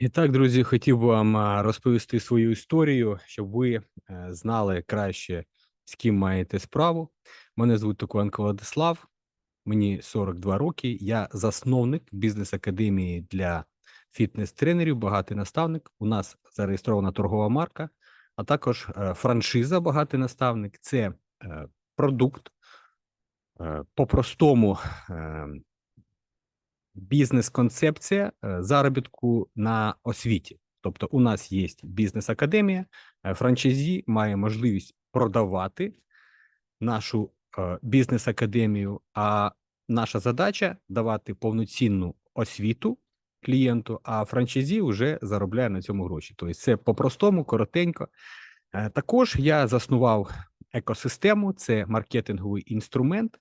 І так, друзі, хотів би вам розповісти свою історію, щоб ви е, знали краще, з ким маєте справу. Мене звуть Токуенко Владислав, мені 42 роки. Я засновник бізнес-академії для фітнес-тренерів, багатий наставник. У нас зареєстрована торгова марка, а також е, франшиза Багатий наставник. Це е, продукт е, по-простому. Бізнес-концепція е, заробітку на освіті. Тобто, у нас є бізнес-академія, е, франчайзі має можливість продавати нашу е, бізнес-академію. А наша задача давати повноцінну освіту клієнту, а франчайзі вже заробляє на цьому гроші. Тобто, це по-простому, коротенько. Також я заснував екосистему, це маркетинговий інструмент,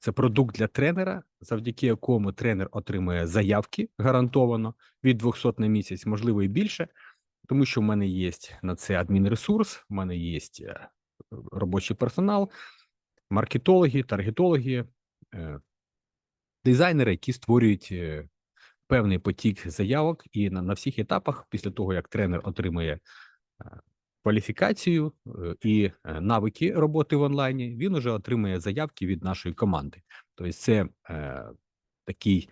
це продукт для тренера, завдяки якому тренер отримує заявки гарантовано від 200 на місяць, можливо, і більше, тому що в мене є на це адмінресурс, в мене є е, робочий персонал, маркетологи, таргетологи, е, дизайнери, які створюють е, певний потік заявок, і на, на всіх етапах, після того як тренер отримує кваліфікацію е, і е, навики роботи в онлайні, він уже отримує заявки від нашої команди. Тобто, це е, такий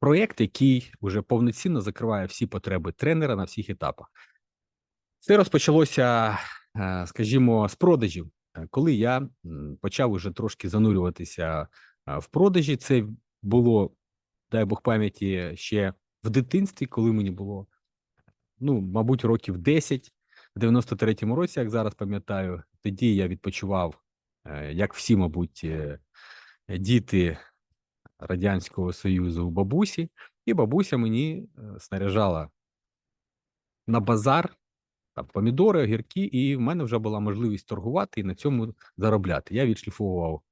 проєкт, який вже повноцінно закриває всі потреби тренера на всіх етапах. Це розпочалося, скажімо, з продажів. Коли я почав уже трошки занурюватися в продажі, це було, дай Бог пам'яті, ще в дитинстві, коли мені було, ну, мабуть, років 10, в 93-му році, як зараз пам'ятаю, тоді я відпочивав, е, як всі, мабуть, е, діти Радянського Союзу у бабусі, і бабуся мені е, снаряжала на базар там, помідори, огірки, і в мене вже була можливість торгувати і на цьому заробляти. Я відшліфовував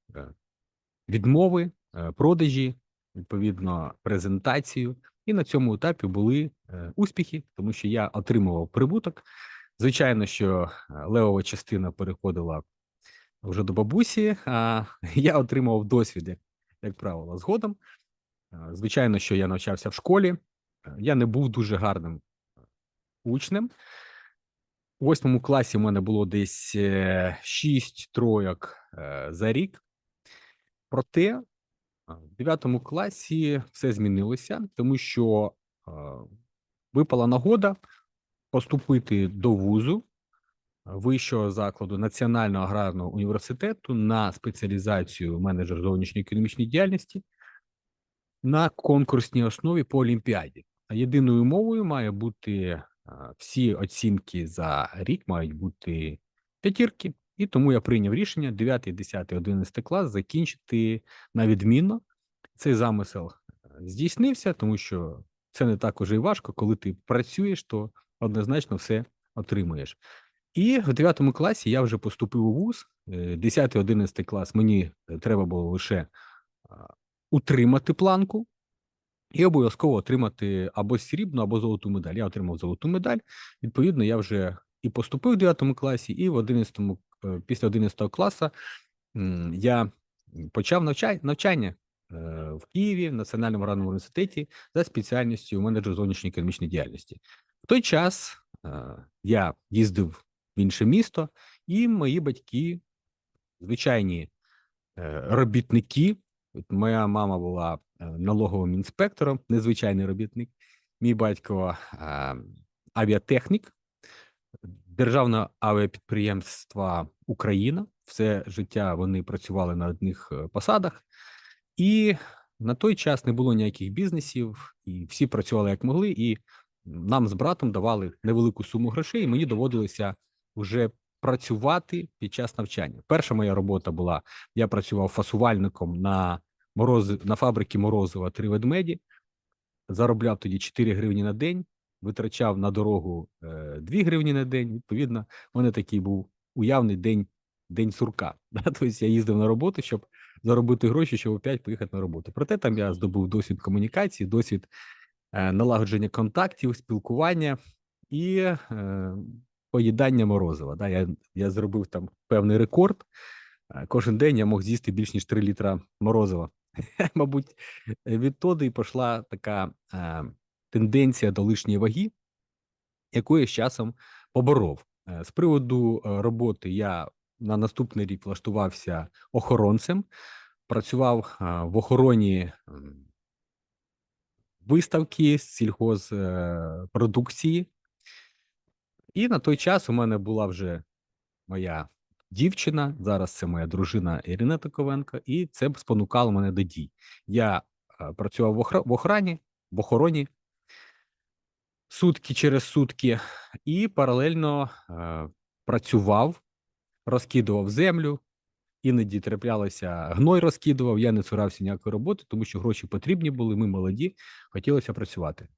відмови, продажі, відповідно, презентацію, і на цьому етапі були успіхи, тому що я отримував прибуток. Звичайно, що е, левова частина переходила вже до бабусі, а я отримував досвід, як, як правило, згодом. Е, Звичайно, що я навчався в школі. Е, Я не був дуже гарним учнем. У восьмому класі в мене було десь шість тройок е, за рік. Проте в дев'ятому класі все змінилося, тому що випала нагода поступити до вузу е, вищого закладу Національного аграрного університету на спеціалізацію менеджер зовнішньої економічної діяльності на конкурсній основі по олімпіаді. А єдиною мовою має бути всі оцінки за рік мають бути п'ятірки, і тому я прийняв рішення 9, 10, 11 клас закінчити на відмінно. Цей замисел е, здійснився, тому що це не так уже і важко, коли ти працюєш, то однозначно все отримуєш. І в 9 класі я вже поступив у вуз. 10-11 клас мені е, треба було лише утримати планку і обов'язково отримати або срібну, або золоту медаль. Я отримав золоту медаль. Відповідно, я вже і поступив в 9 класі, і в 11, е, після 11 класу я почав навчання е, в Києві в Національному аграрному університеті за спеціальністю менеджер зовнішньої економічної діяльності. В той час е, я їздив в інше місто, і мої батьки, звичайні е, робітники, От Моя мама була е, налоговим інспектором, незвичайний робітник. Мій батько авіатехнік державного авіапідприємства Україна. Все життя вони працювали на одних посадах, і на той час не було ніяких бізнесів, і всі працювали як могли. І нам з братом давали невелику суму грошей, і мені доводилося вже працювати під час навчання. Перша моя робота була: я працював фасувальником на морози на фабрики Морозова три ведмеді, заробляв тоді 4 гривні на день, витрачав на дорогу е, 2 гривні на день. Відповідно, у мене такий був уявний день день сурка. Да? Тобто я їздив на роботу, щоб заробити гроші, щоб опять поїхати на роботу. Проте там я здобув досвід комунікації, досвід е, налагодження контактів, спілкування і е, поїдання морозива. Да? Я, я зробив там певний рекорд. Е, Кожен день я мог з'їсти більш ніж 3 літра морозива. Мабуть, відтоди і пішла така е, тенденція до лишньої ваги, яку я з часом поборов. Е, З приводу е, роботи я на наступний рік влаштувався охоронцем, працював е, в охороні виставки сільхозпродукції. І на той час у мене була вже моя дівчина. Зараз це моя дружина Ірина Таковенко, і це спонукало мене до дій. Я е, працював в в охрані, в охороні сутки через сутки, і паралельно е, працював, розкидував землю. Іноді траплялося гной розкидував. Я не цурався ніякої роботи, тому що гроші потрібні були. Ми молоді, хотілося працювати.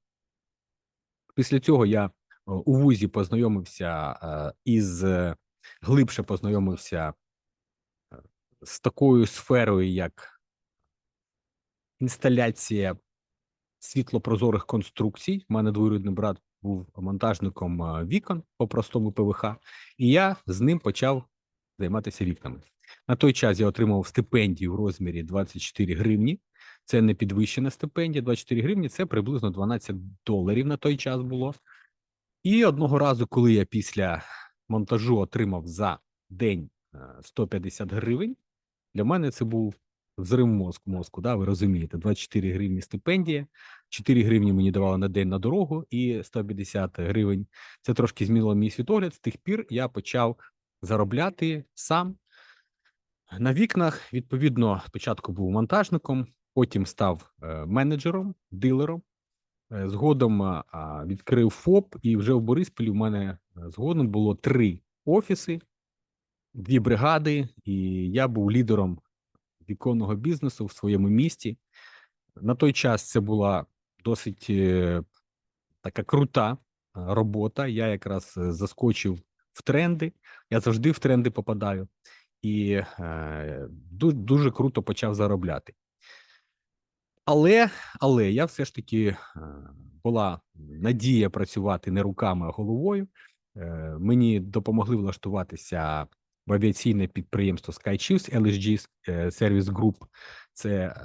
Після цього я е, у вузі познайомився е, із е, глибше познайомився з такою сферою, як інсталяція світлопрозорих конструкцій. У мене двоюрідний брат був монтажником вікон по простому ПВХ, і я з ним почав займатися вікнами. На той час я отримав стипендію в розмірі 24 гривні. Це не підвищена стипендія. 24 гривні це приблизно 12 доларів на той час було. І одного разу, коли я після монтажу отримав за день е, 150 гривень, для мене це був взрив мозку, мозку, да, ви розумієте, 24 гривні стипендія, 4 гривні мені давали на день на дорогу, і 150 гривень. Це трошки змінило мій світогляд. З тих пір я почав заробляти сам на вікнах. Відповідно, спочатку був монтажником, потім став е, менеджером, дилером. Е, Згодом відкрив ФОП, і вже в Борисполі в мене е, згодом було три офіси, дві бригади, і я був лідером віконного бізнесу в своєму місті. На той час це була досить така крута робота. Я якраз заскочив в тренди. Я завжди в тренди попадаю, і е, дуже круто почав заробляти. Але, але я все ж таки е, була надія працювати не руками, а головою. Е, Мені допомогли влаштуватися в авіаційне підприємство SkyChiefs LSG Service Group. Це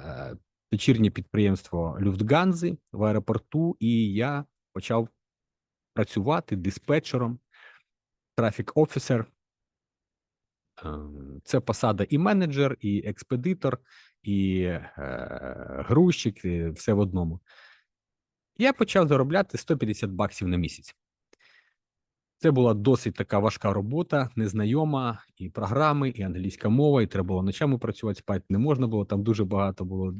дочірнє підприємство Люфтганзи в аеропорту, і я почав працювати диспетчером, трафік офісер. Ем, Це посада і менеджер, і експедитор, і е, грузчик, і все в одному. Я почав заробляти 150 баксів на місяць. Це була досить така важка робота, незнайома, і програми, і англійська мова, і треба було ночами працювати, спати не можна було. Там дуже багато було е,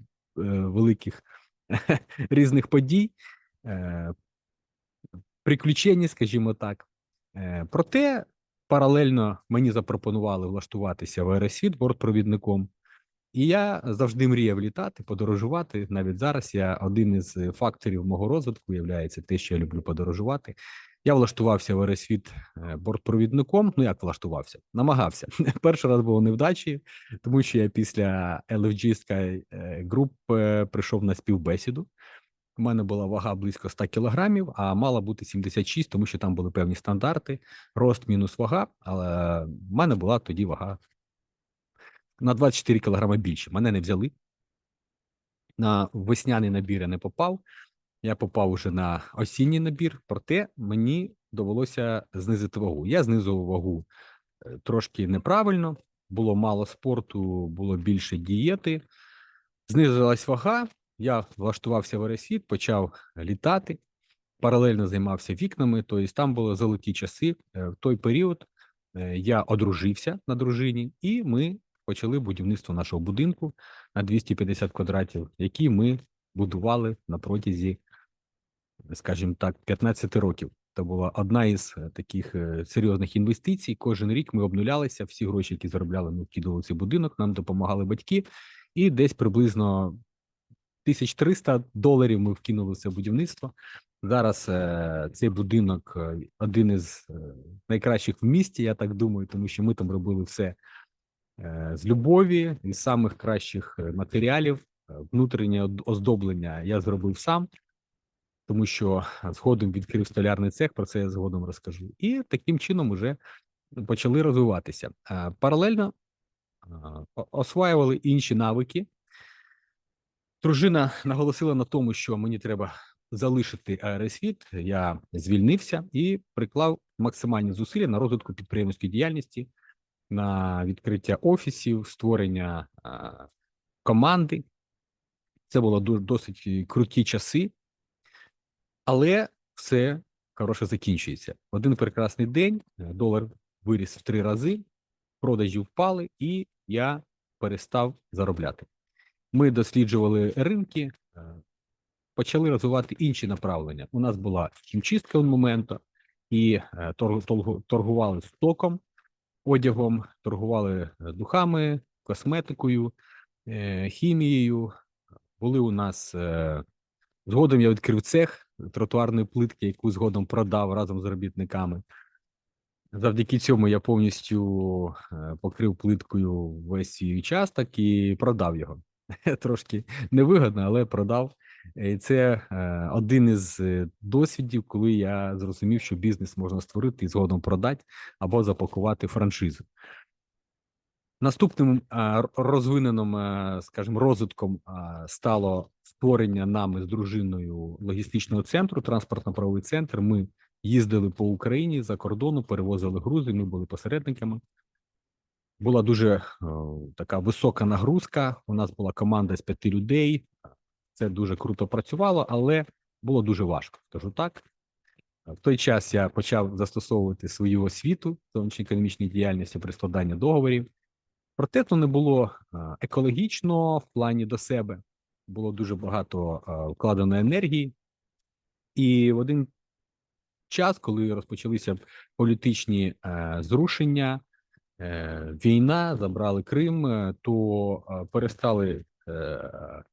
великих різних подій, е, приключень, скажімо так. Е, проте паралельно мені запропонували влаштуватися в аеросвіт бортпровідником. І я завжди мріяв літати, подорожувати. Навіть зараз я один із е, факторів мого розвитку є те, що я люблю подорожувати. Я влаштувався в аеросвіт е, бортпровідником. Ну як влаштувався? Намагався. Перший раз було невдачі, тому що я після LFG Sky е, Group прийшов на співбесіду. У мене була вага близько 100 кілограмів, а мала бути 76, тому що там були певні стандарти, рост мінус вага. Але в мене була тоді вага на 24 кілограми більше. Мене не взяли. На весняний набір я не попав. Я попав уже на осінній набір, проте мені довелося знизити вагу. Я знизував вагу е, трошки неправильно, було мало спорту, було більше дієти. Знизилась вага. Я влаштувався в аеросвіт, почав літати, паралельно займався вікнами. Тобто там були золоті часи. Е, В той період е, я одружився на дружині, і ми почали будівництво нашого будинку на 250 квадратів, який ми будували на протязі, скажімо так, 15 років. Це була одна із е, таких серйозних інвестицій. Кожен рік ми обнулялися. Всі гроші, які заробляли, ми вкидували цей будинок. Нам допомагали батьки, і десь приблизно 1300 доларів ми вкинули в це будівництво. Зараз е, цей будинок е, один із е, найкращих в місті, я так думаю, тому що ми там робили все е, з любові, із самих кращих е, матеріалів. Внутрішнє оздоблення я зробив сам, тому що згодом відкрив столярний цех, про це я згодом розкажу. І таким чином вже почали розвиватися. Паралельно осваювали інші навики. Дружина наголосила на тому, що мені треба залишити аеросвіт, я звільнився і приклав максимальні зусилля на розвитку підприємницької діяльності, на відкриття офісів, створення команди. Це було досить круті часи, але все хороше закінчується. Один прекрасний день е, долар виріс в три рази, продажі впали, і я перестав заробляти. Ми досліджували ринки, е, почали розвивати інші направлення. У нас була хімчистка моменту, і е, торг- торгу- торгували стоком, одягом, торгували е, духами, косметикою, хімією. Були у нас згодом я відкрив цех тротуарної плитки, яку згодом продав разом з робітниками. Завдяки цьому я повністю покрив плиткою весь свій участок і продав його. Трошки невигодно, але продав. І Це е, один із е, досвідів, коли я зрозумів, що бізнес можна створити і згодом продати або запакувати франшизу. Наступним розвиненим, е, скажімо, розвитком стало створення нами з дружиною логістичного центру, транспортно-правовий центр. Ми їздили по Україні за кордону, перевозили грузи. Ми були посередниками. Була дуже е, така висока нагрузка. У нас була команда з п'яти людей. Це дуже круто працювало, але було дуже важко. Скажу так. В той час я почав застосовувати свою освіту зовнішньоекономічної діяльності при складанні договорів. Проте то не було е, екологічно в плані до себе. Було дуже багато е, вкладено енергії, і в один час, коли розпочалися політичні зрушення, війна, забрали Крим, е, то е, перестали е,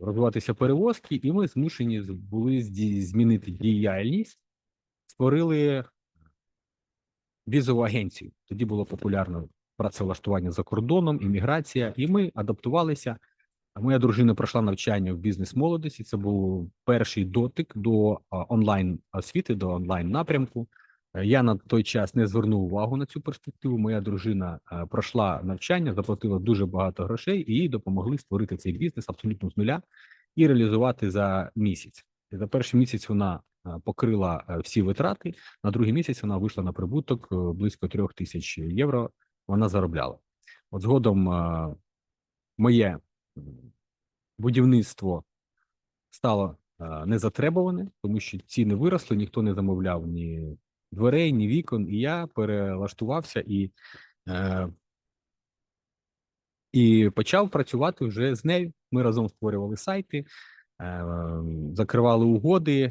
розвиватися перевозки, і ми змушені були змінити діяльність, створили візову агенцію. Тоді було популярно працевлаштування за кордоном, імміграція, і ми адаптувалися. Моя дружина пройшла навчання в бізнес молодості. Це був перший дотик до онлайн освіти, до онлайн напрямку. Е, Я на той час не звернув увагу на цю перспективу. Моя дружина е, пройшла навчання, заплатила дуже багато грошей, і їй допомогли створити цей бізнес абсолютно з нуля і реалізувати за місяць. За перший місяць вона е, покрила всі витрати. На другий місяць вона вийшла на прибуток близько трьох тисяч євро. Вона заробляла. От згодом моє будівництво стало незатребуване, тому що ціни виросли, ніхто не замовляв ні дверей, ні вікон. І я перелаштувався і, е, і почав працювати вже з нею. Ми разом створювали сайти, е, закривали угоди.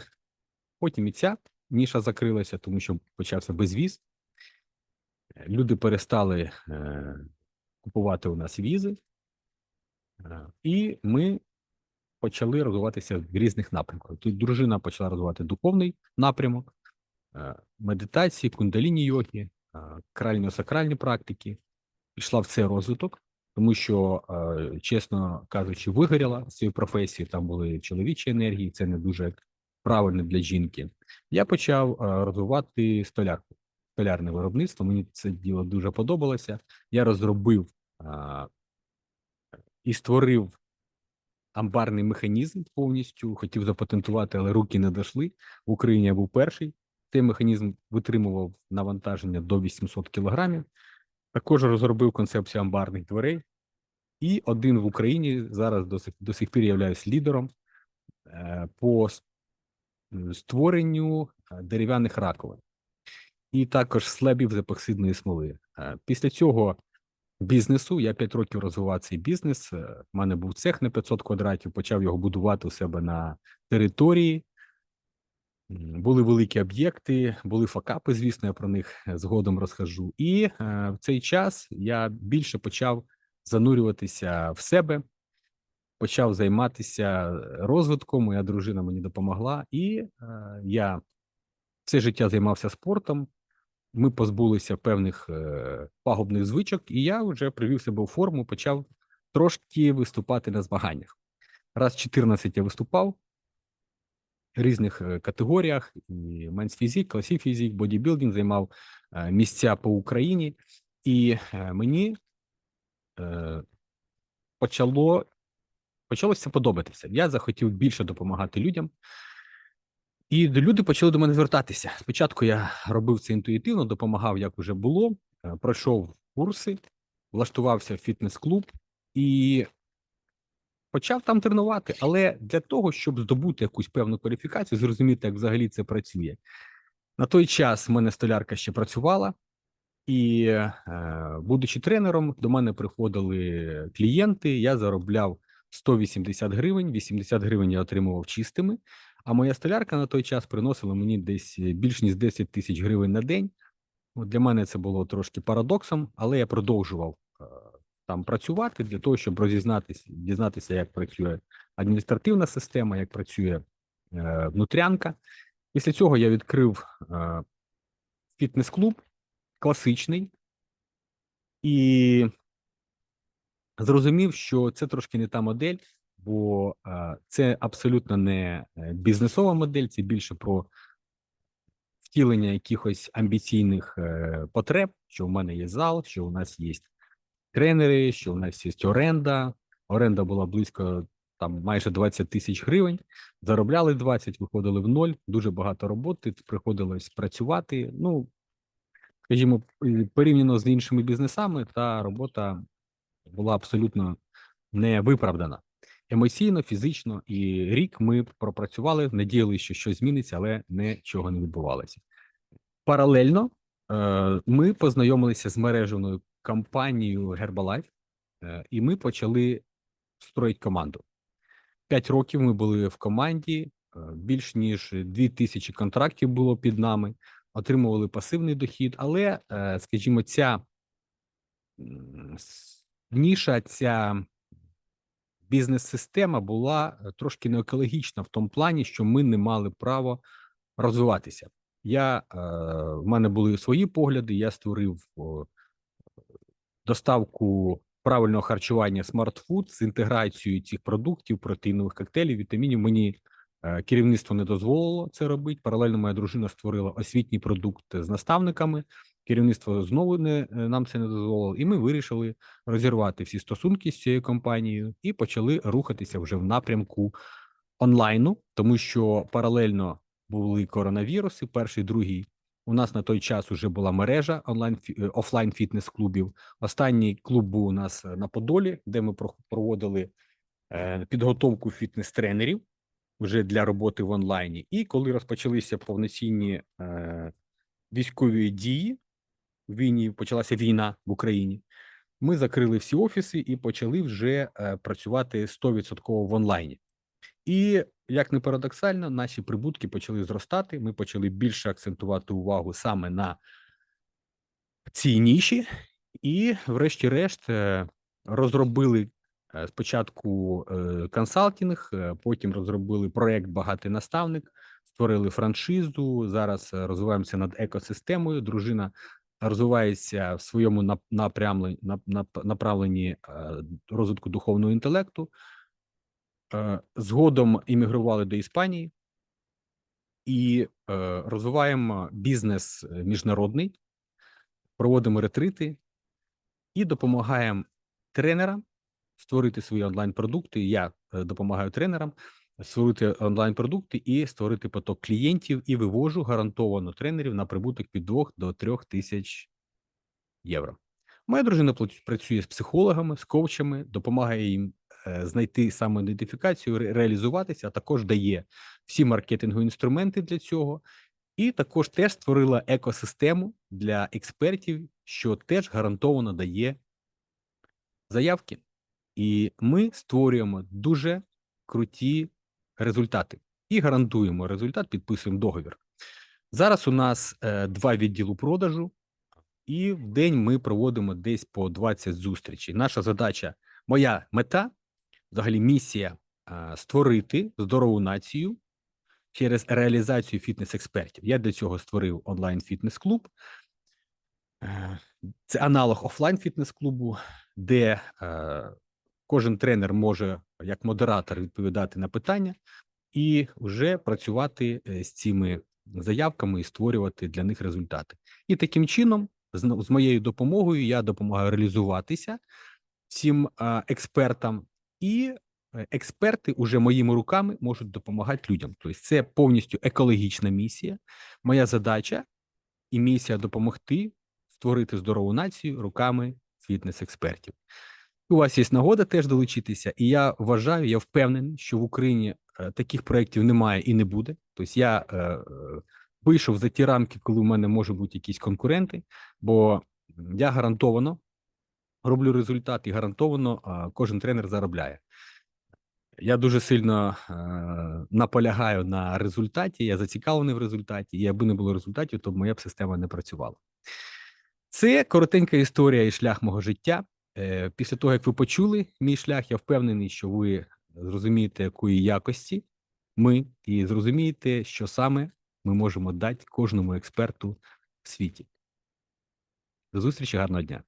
Потім і ця ніша закрилася, тому що почався безвіз. Люди перестали е, купувати у нас візи, е, і ми почали розвиватися в різних напрямках. Тут дружина почала розвивати духовний напрямок, медитації, кундаліні йоги, е, крально-сакральні практики. Пішла в цей розвиток, тому що, е, чесно кажучи, вигоріла з цієї професії. Там були чоловічі енергії, це не дуже правильно для жінки. Я почав е, розвивати столярку, столярне виробництво. Мені це діло дуже подобалося. Я розробив е, і створив амбарний механізм повністю. Хотів запатентувати, але руки не дійшли. В Україні я був перший. Цей механізм витримував навантаження до 800 кілограмів. Також розробив концепцію амбарних дверей. І один в Україні зараз до сих, до сих пір являюсь лідером е, по створенню е, дерев'яних раковин. І також слебів з епоксидної смоли. Е, Після цього бізнесу я 5 років розвивав цей бізнес. У мене був цех на 500 квадратів, почав його будувати у себе на території. Були великі об'єкти, були факапи, звісно, я про них е, згодом розкажу. І е, в цей час я більше почав занурюватися в себе, почав займатися розвитком. Моя дружина мені допомогла, і е, я все життя займався спортом. Ми позбулися певних е, пагубних звичок, і я вже привів себе у форму, почав трошки виступати на змаганнях. Раз 14 я виступав різних категоріях: і менс фізик, класі фізик, бодібілдинг займав місця по Україні, і е, мені е, почало почалося подобатися. Я захотів більше допомагати людям. І люди почали до мене звертатися. Спочатку я робив це інтуїтивно, допомагав, як вже було. е, Пройшов курси, влаштувався в фітнес-клуб і почав там тренувати. Але для того, щоб здобути якусь певну кваліфікацію, зрозуміти, як взагалі це працює. На той час в мене столярка ще працювала, і, е, будучи тренером, до мене приходили клієнти. Я заробляв 180 гривень, 80 гривень я отримував чистими. А моя столярка на той час приносила мені десь е, більш ніж 10 тисяч гривень на день. От для мене це було трошки парадоксом, але я продовжував е, там працювати для того, щоб розізнатися, дізнатися, як працює адміністративна система, як працює е, внутрянка. Після цього я відкрив е, фітнес-клуб класичний і зрозумів, що це трошки не та модель, бо е, це абсолютно не е, бізнесова модель, це більше про втілення якихось амбіційних е, потреб, що в мене є зал, що у нас є тренери, що у нас є оренда. Оренда була близько там майже 20 тисяч гривень. Заробляли 20, виходили в ноль. Дуже багато роботи. Приходилось працювати. Ну, скажімо, порівняно з іншими бізнесами, та робота була абсолютно не виправдана. Емоційно, фізично, і рік ми пропрацювали, надіялися, що щось зміниться, але нічого не відбувалося. Паралельно е, ми познайомилися з мережевною компанією Herbalife, е, і ми почали строїти команду. П'ять років ми були в команді, е, більш ніж дві тисячі контрактів було під нами, отримували пасивний дохід, але, е, скажімо, ця ніша, ця бізнес-система була трошки не екологічна в тому плані, що ми не мали права розвиватися. Я в мене були свої погляди. Я створив доставку правильного харчування Food з інтеграцією цих продуктів, протеїнових коктейлів, вітамінів. Мені е, керівництво не дозволило це робити. Паралельно моя дружина створила освітній продукт з наставниками. Керівництво знову не е, нам це не дозволило, і ми вирішили розірвати всі стосунки з цією компанією і почали рухатися вже в напрямку онлайну, тому що паралельно були коронавіруси, перший, другий. У нас на той час вже була мережа онлайн е, офлайн фітнес клубів. Останній клуб був у нас е, на Подолі, де ми проводили е, підготовку фітнес-тренерів вже для роботи в онлайні. І коли розпочалися повноцінні військові дії, в війні почалася війна в Україні. Ми закрили всі офіси і почали вже працювати 100% в онлайні. І як не парадоксально, наші прибутки почали зростати. Ми почали більше акцентувати увагу саме на цій ніші, і, врешті-решт, е, розробили е, спочатку е, консалтинг, потім розробили проект Багатий наставник, створили франшизу. Зараз розвиваємося над екосистемою. Дружина розвивається в своєму направленні розвитку духовного інтелекту. Е, Згодом іммігрували до Іспанії і е, розвиваємо бізнес е, міжнародний, проводимо ретрити і допомагаємо тренерам створити свої онлайн-продукти. Я допомагаю тренерам створити онлайн-продукти і створити поток клієнтів, і вивожу гарантовано тренерів на прибуток від 2 до 3 тисяч євро. Моя дружина працює з психологами, з коучами, допомагає їм знайти самоідентифікацію, ре- реалізуватися, а також дає всі маркетингові інструменти для цього. І також теж створила екосистему для експертів, що теж гарантовано дає заявки. І ми створюємо дуже круті результати і гарантуємо результат, підписуємо договір. Зараз у нас е, два відділу продажу, і в день ми проводимо десь по 20 зустрічей. Наша задача, моя мета, взагалі місія створити здорову націю через реалізацію фітнес-експертів. Я для цього створив онлайн фітнес-клуб. Е, Це аналог офлайн фітнес-клубу, де е, кожен тренер може як модератор відповідати на питання і вже працювати е, з цими заявками і створювати для них результати. І таким чином, з, моєю допомогою, я допомагаю реалізуватися всім експертам і е, експерти уже моїми руками можуть допомагати людям. Тобто, це повністю екологічна місія. Моя задача і місія допомогти створити здорову націю руками фітнес-експертів. У вас є нагода теж долучитися, і я вважаю, я впевнений, що в Україні е, таких проєктів немає і не буде. Тобто я е, вийшов за ті рамки, коли в мене можуть бути якісь конкуренти, бо я гарантовано роблю результат і гарантовано кожен тренер заробляє. Я дуже сильно е, наполягаю на результаті. Я зацікавлений в результаті. І аби не було результатів, то моя б система не працювала. Це коротенька історія і шлях мого життя. Е, Після того, як ви почули мій шлях, я впевнений, що ви зрозумієте, якої якості ми, і зрозумієте, що саме ми можемо дати кожному експерту в світі. До зустрічі, гарного дня.